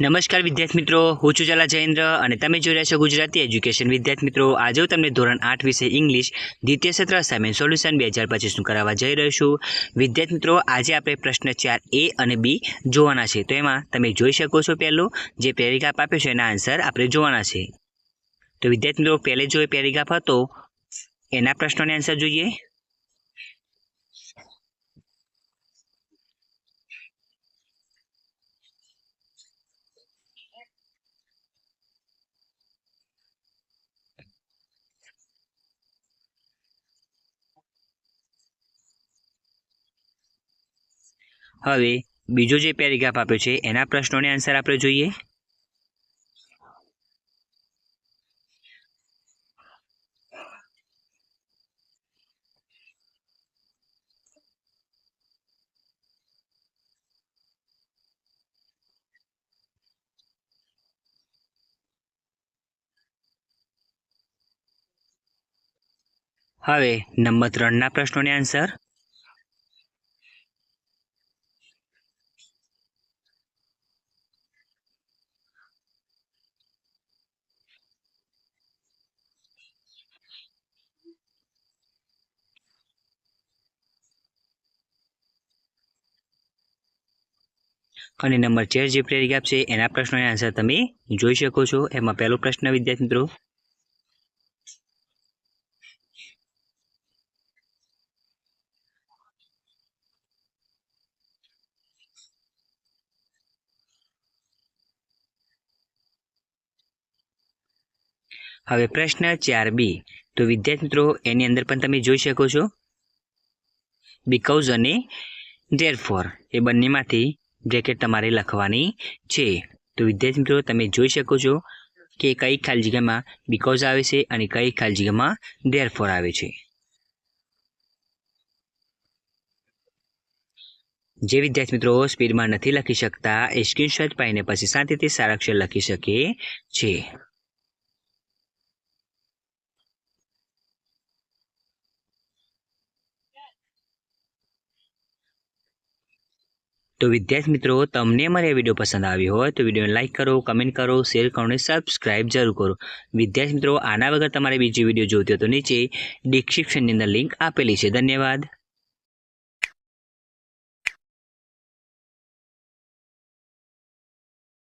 નમસ્કાર વિદ્યાર્થી મિત્રો, હું છું જલા જયેન્દ્ર અને તમે જોઈ રહ્યા છો ગુજરાતી એજ્યુકેશન. વિદ્યાર્થી મિત્રો, આજે હું તમને ધોરણ આઠ વિષય ઇંગ્લિશ દ્વિતીય સત્ર અસાઇનમેન્ટ સોલ્યુશન બે હજાર પચીસનું કરાવવા જઈ રહ્યો છું. વિદ્યાર્થી મિત્રો, આજે આપણે પ્રશ્ન ચાર એ અને બી જોવાના છે. તો એમાં તમે જોઈ શકો છો પહેલો, જે પેરેગ્રાફ આપ્યો છે એના આન્સર આપણે જોવાના છે. તો વિદ્યાર્થી મિત્રો, પહેલે જો એ પેરેગ્રાફ હતો, એના પ્રશ્નોને આન્સર જોઈએ. હવે, બીજો જે પેરેગ્રાફ આપ્યો છે, એના પ્રશ્નોને આન્સર આપણે જોઈએ. હવે, નંબર ત્રણના પ્રશ્નોને આન્સર અને નંબર ચાર જે પ્રેરિક છે, એના પ્રશ્નોના આન્સર તમે જોઈ શકો છો. એમાં પહેલો પ્રશ્ન, વિદ્યાર્થી મિત્રો. હવે પ્રશ્ન ચાર બી. તો વિદ્યાર્થી મિત્રો, એની અંદર પણ તમે જોઈ શકો છો. બીકોઝ અને ડેર ફોર એ બંનેમાંથી બ્રેકેટ તમારે લખવાની છે. તો વિદ્યાર્થી મિત્રો, તમે જોઈ શકો છો કે કઈ ખાલી જગ્યામાં બીકોઝ આવે છે અને કઈ ખાલી જગ્યામાં ધેર ફોર આવે છે. જે વિદ્યાર્થી મિત્રો સ્પીડમાં નથી લખી શકતા, એ સ્ક્રીનશોટ પાઈને પછી શાંતિથી સારાક્ષર લખી શકે છે. તો વિદ્યાર્થી મિત્રો, તમને મારી આ વીડિયો પસંદ આવ્યો હોય તો વિડીયોને લાઇક કરો કમેન્ટ કરો શેર કરો અને સબસ્ક્રાઇબ જરૂર કરો. વિદ્યાર્થી મિત્રો, આના વગર તમારે બીજી વીડિયો જોતી હોય તો નીચે ડિસ્ક્રિપ્શનની અંદર લિંક આપેલી છે. ધન્યવાદ.